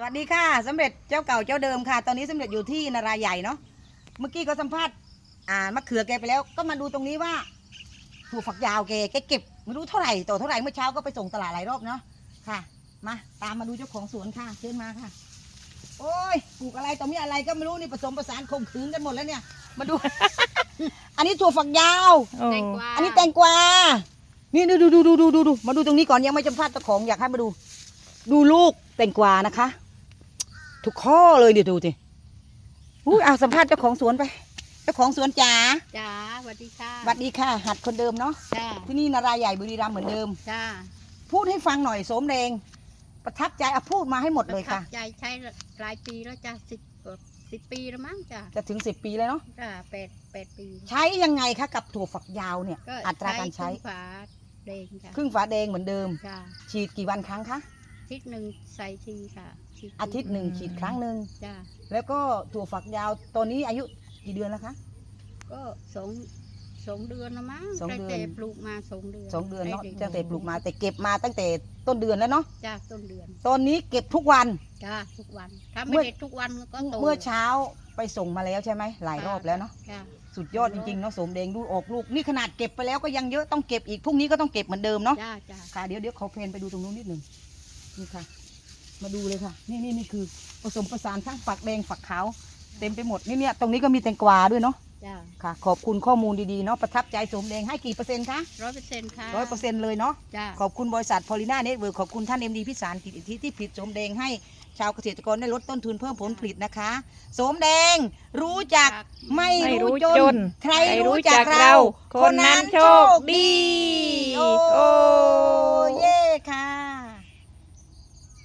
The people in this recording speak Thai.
สวัสดีค่ะสำเร็จเจ้าเก่าเจ้าเดิมค่ะ ตอนนี้สำเร็จอยู่ที่นารายใหญ่เนาะเมื่อกี้ก็สัมภาษณ์อ่ามะเขือแกไปแล้ว ก็มาดูตรงนี้ว่าถั่วฝักยาวแกแกเก็บไม่รู้เท่าไหร่ต่อเท่าไหร่เมื่อเช้าก็ไปส่งตลาดหลายรอบเนาะค่ะ มาตามมาดูเจ้าของสวนค่ะเชิญมาค่ะ โอ้ยปลูกอะไรต่อมีอะไรก็ไม่รู้นี่ผสมผสานข่มขืนกันหมดแล้วเนี่ย มาดู อันนี้ถั่วฝักยาวแตงกวาอันนี้แตงกวานี่ดูดูดูดูดูดูดูมาดูตรงนี้ก่อนยังไม่จำพลาดเจ้าของอยากให้มาดู ดูลูกแตงกวานะคะ ทุกข้อเลยเดี๋ยวดูสิอุ้ยเอาสัมภาษณ์เจ้าของสวนไป เจ้าของสวนจ๋าจ้าสวัสดีค่ะสวัสดีค่ะ หัดคนเดิมเนาะ จ้าที่นี่นารายใหญ่บุรีรัมย์เหมือนเดิม จ้าพูดให้ฟังหน่อยโสมแดงประทับใจเอาพูดมาให้หมดเลยค่ะ ประทับใจใช้หลายปีแล้วจ้าสิบกว่าสิบปีแล้วมั้งจ้าจะถึงสิบปีแล้วเนาะ จ้าแปดแปดปี ใช้ยังไงคะกับถั่วฝักยาวเนี่ย ก็อัตราการใช้ครึ่งฝาแดงจ้าครึ่งฝาแดงเหมือนเดิม จ้าฉีดกี่วันครั้งคะอา ทิตย์หนึ่งใส่ทีค่ะฉีดทีอาทิตย์หนึ่งฉีดครั้งหนึ่งจ้าแล้วก็ถั่วฝักยาวตอนนี้อายุกี่เดือนแล้วคะ ก็สองสองเดือนแล้วมั้งสองเดือนตั้แต่ปลูกมาสองเดือนสองเดือนเนาะได้ตั้งแต่ปลูกมาแต่เก็บมาตั้งแต่ต้นเดือนแล้วเนาะจ้าต้นเดือนตอนนี้เก็บทุกวัน จ้าทุกวันถ้าเมื่ไม่อ ได้ทุกวันก็โตเมื่อเช้าไปส่งมาแล้วใช่ไหมหลายรอบแล้วเนาะจ้า สุดยอดจริงๆเนาะสมแดงดูออกลูกนี่ขนาดเก็บไปแล้วก็ยังเยอะต้องเก็บอีกพรุ่งนี้ก็ต้องเก็บเหมือนเดิมเนาะจ้าจ้าค่ะเดี๋ยวเดี๋ยวขอเพลนไปดูตรงนู้นนิดหนึ่ง นี่ค่ะ มาดูเลยค่ะ นี่นี่นี่คือผสมผสานทั้งฝักแดงฝักขาว เต็มไปหมดนี่เนี่ยตรงนี้ก็มีแตงกวาด้วยเนาะจ้าค่ะ ขอบคุณข้อมูลดีๆเนาะประทับใจสมแดงให้กี่เปอร์เซ็นต์คะร้อยเปอร์เซ็นต์ค่ะร้อยเปอร์เซ็นต์เลยเนาะจ้าขอบคุณบริษัทพอลิน่าเน็ตเวิร์ขอบคุณท่านเอ็มดีพิสารกิจอิทธิที่ผลิตโสมแดงให้ชาวเกษตรกรได้ลดต้นทุนเพิ่มผลผลิตนะคะโสมแดงรู้จักไม่ไม่รู้รู้จจนนใครใครรู้รู้จักจักเราเรา คนนั้นโชคดีโอ้โอ้เย้